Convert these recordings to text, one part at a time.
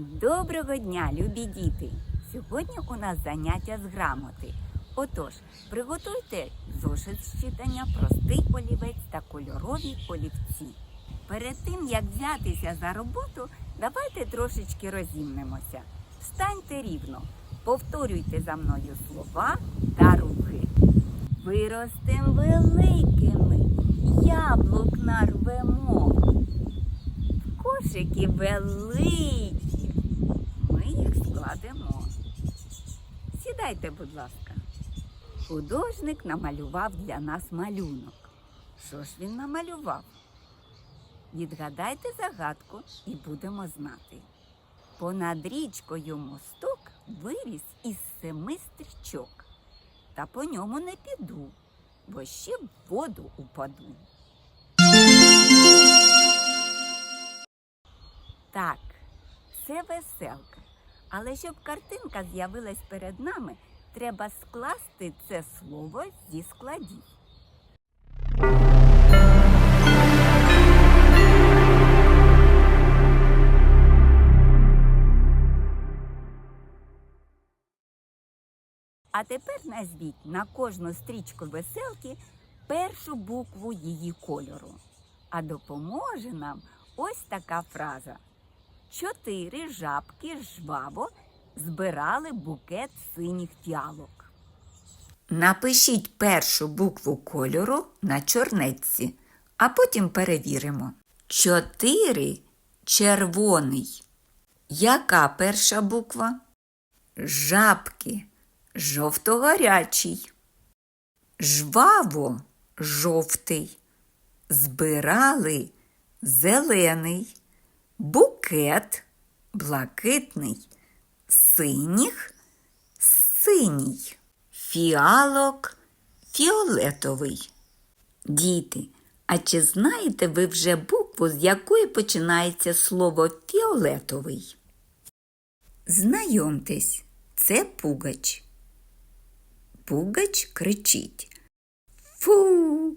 Доброго дня, любі діти! Сьогодні у нас заняття з грамоти. Отож, приготуйте зошит з читання, простий олівець та кольорові олівці. Перед тим, як взятися за роботу, давайте трошечки розімнемося. Встаньте рівно, повторюйте за мною слова та рухи. Виростем великими, яблук нарвемо. Кошики великі. Ми їх складемо. Сідайте, будь ласка. Художник намалював для нас малюнок. Що ж він намалював? Відгадайте загадку і будемо знати. Понад річкою мосток виріс із семи стрічок. Та по ньому не піду, бо ще в воду упаду. Так, це веселка. Але щоб картинка з'явилась перед нами, треба скласти це слово зі складів. А тепер назвіть на кожну стрічку веселки першу букву її кольору. А допоможе нам ось така фраза. Чотири жабки жваво збирали букет синіх фіалок. Напишіть першу букву кольору на чорнетці, а потім перевіримо. Чотири червоний. Яка перша буква? Жабки жовто-гарячий. Жваво жовтий. Збирали зелений. Букет блакитний. Синіх синій. Фіалок фіолетовий. Діти, а чи знаєте ви вже букву, з якої починається слово фіолетовий? Знайомтесь, це пугач. Пугач кричить. Фу.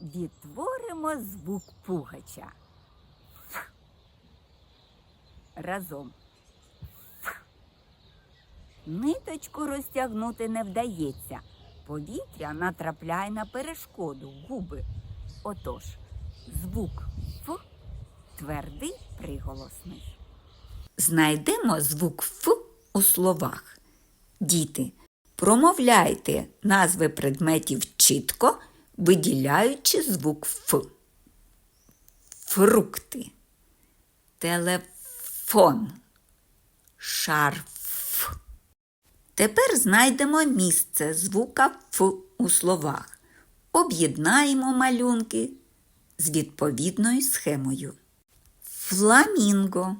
Відтворимо звук пугача. Разом. Ниточку розтягнути не вдається. Повітря натрапляє на перешкоду губи. Отож, звук Ф твердий приголосний. Знайдемо звук Ф у словах. Діти, промовляйте назви предметів чітко, виділяючи звук Ф. Фрукти, телефон, шарф. Тепер знайдемо місце звука Ф у словах. Об'єднаємо малюнки з відповідною схемою. Фламінго.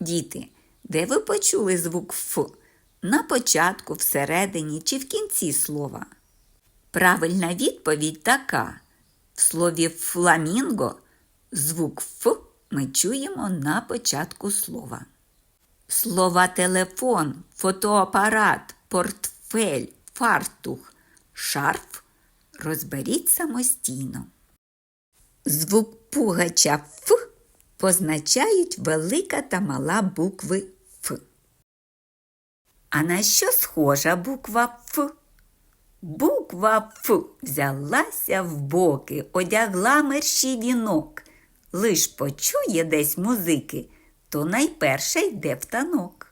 Діти, де ви почули звук Ф? На початку, всередині чи в кінці слова? Правильна відповідь така. В слові фламінго звук Ф ми чуємо на початку слова. Слова телефон, фотоапарат, портфель, фартух, шарф розберіть самостійно. Звук пугача Ф позначають велика та мала букви Ф. А на що схожа буква Ф? Буква Ф взялася в боки, одягла мерщій вінок. Лиш почує десь музики, то найперше йде в танок.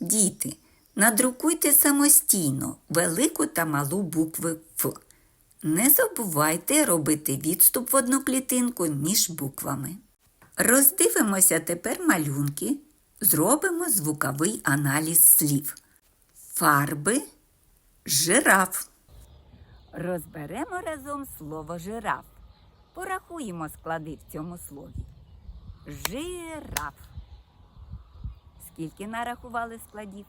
Діти, надрукуйте самостійно велику та малу букви Ф. Не забувайте робити відступ в одну клітинку між буквами. Роздивимося тепер малюнки, зробимо звуковий аналіз слів. Фарби, жираф. Розберемо разом слово жираф. Порахуємо склади в цьому слові. Жираф. Скільки нарахували складів?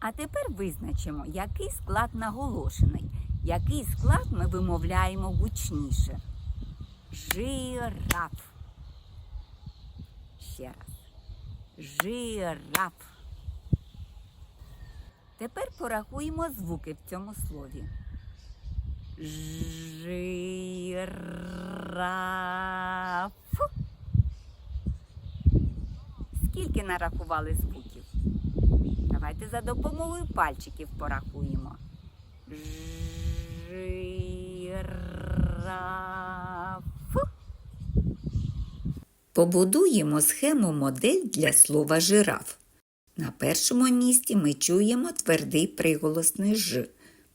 А тепер визначимо, який склад наголошений, який склад ми вимовляємо гучніше. Жираф. Ще раз. Жираф. Тепер порахуємо звуки в цьому слові. Жираф. Скільки нарахували звуків? Давайте за допомогою пальчиків порахуємо. Жираф. Побудуємо схему модель для слова жираф. На першому місці ми чуємо твердий приголосний ж.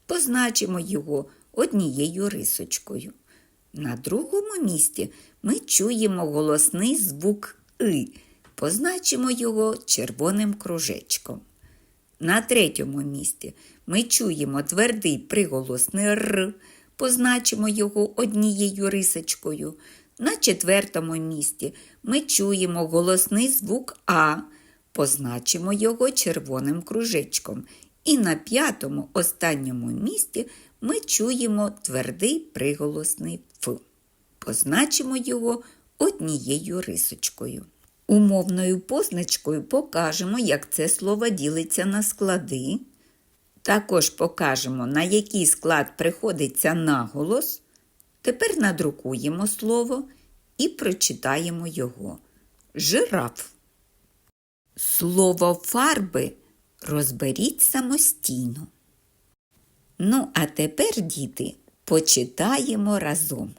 Позначимо його однією рисочкою. На другому місці ми чуємо голосний звук И. Позначимо його червоним кружечком. На третьому місці ми чуємо твердий приголосний Р, позначимо його однією рисочкою. На четвертому місці ми чуємо голосний звук А, позначимо його червоним кружечком. І на п'ятому останньому місці ми чуємо твердий приголосний Ф. Позначимо його однією рисочкою. Умовною позначкою покажемо, як це слово ділиться на склади. Також покажемо, на який склад приходиться наголос. Тепер надрукуємо слово і прочитаємо його. Жираф. Слово фарби розберіть самостійно. Ну, а тепер, діти, почитаємо разом.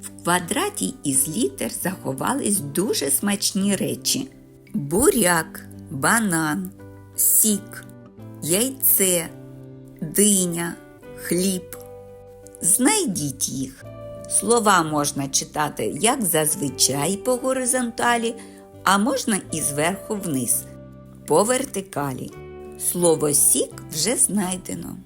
В квадраті із літер заховались дуже смачні речі: буряк, банан, сік, яйце, диня, хліб. Знайдіть їх. Слова можна читати як зазвичай по горизонталі, а можна і зверху вниз, по вертикалі. Слово сік вже знайдено.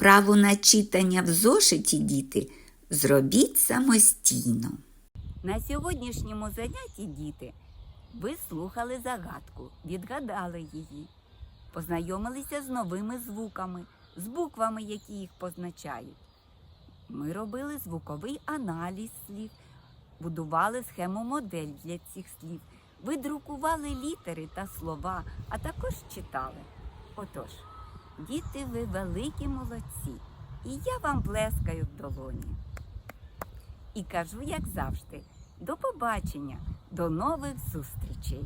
Вправу на читання в зошиті, діти, зробіть самостійно. На сьогоднішньому занятті, діти, ви слухали загадку, відгадали її, познайомилися з новими звуками, з буквами, які їх позначають. Ми робили звуковий аналіз слів, будували схему модель для цих слів, ви друкували літери та слова, а також читали. Отож. Діти, ви великі молодці, і я вам плескаю в долоні. І кажу, як завжди, до побачення, до нових зустрічей!